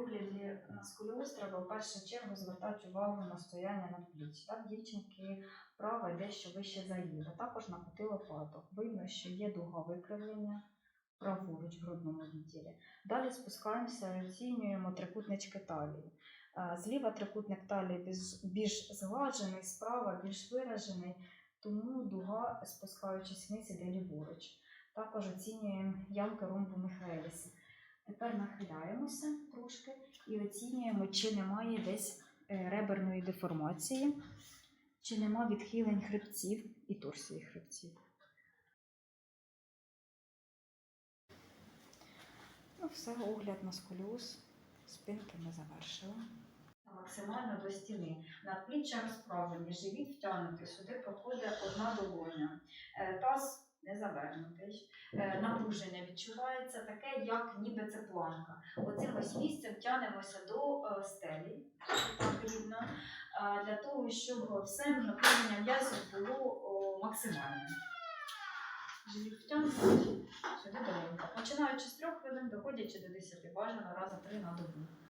огляді на сколіоз треба в першу чергу звертати увагу на стояння на плічі. Так, дівчинки права дещо вище заїде. Також на потилопаток. Видно, що є дуга викривлення праворуч в грудному відділі. Далі спускаємося і оцінюємо трикутнички талії. Е, Зліва трикутник талії більш згладжений, справа більш виражений, тому дуга, спускаючись вниз, іде ліворуч. Також оцінюємо ямки ромбу Михаеліса. Тепер нахиляємося трошки і оцінюємо, чи немає десь е, реберної деформації, чи нема відхилень хребців і торсії хребців. Ну, все, огляд на сколіоз. Спинки ми завершили. Максимально до стіни. Надпліччя розправлені, живіт втягнутий, сюди проходить одна долоня. Е, Таз не завернутий. Е, Напруження відчувається таке, як ніби це планка. Оцим ось місцем тягнемося до е, стелі, так рівно, е, для того, щоб все напруження м'язів було максимальне. Сюди. Починаючи з трьох хвилин, доходячи до 10, бажано рази три на добу.